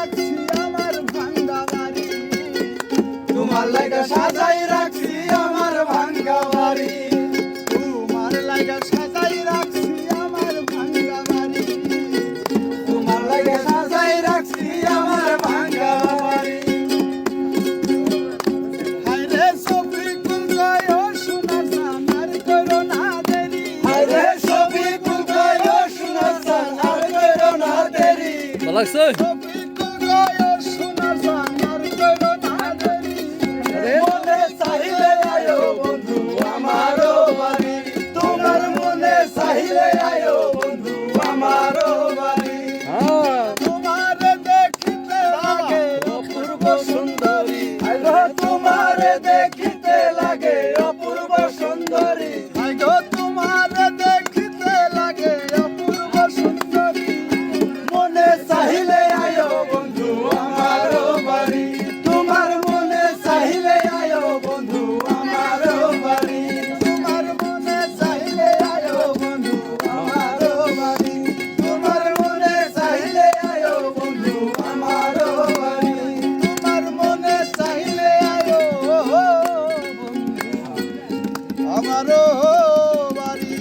রাখছি আমার ভাঙ্গা বাড়ি সাজাই রাখছি আমার ভাঙ্গা বাড়ি তোমার সাজাই রাখছি আমার ভাঙ্গা বাড়ি তোমার লাগা সাজাই রাখছি আমার ভাঙ্গা বাড়ি Like so. চাহিলে আয়ো বন্ধু আমার বাড়ি। হ্যাঁ। তোমার দেখিতে লাগে অপূর্ব সুন্দরী। তোমার দেখিতে লাগে অপূর্ব সুন্দরী। আমারও বাড়ি।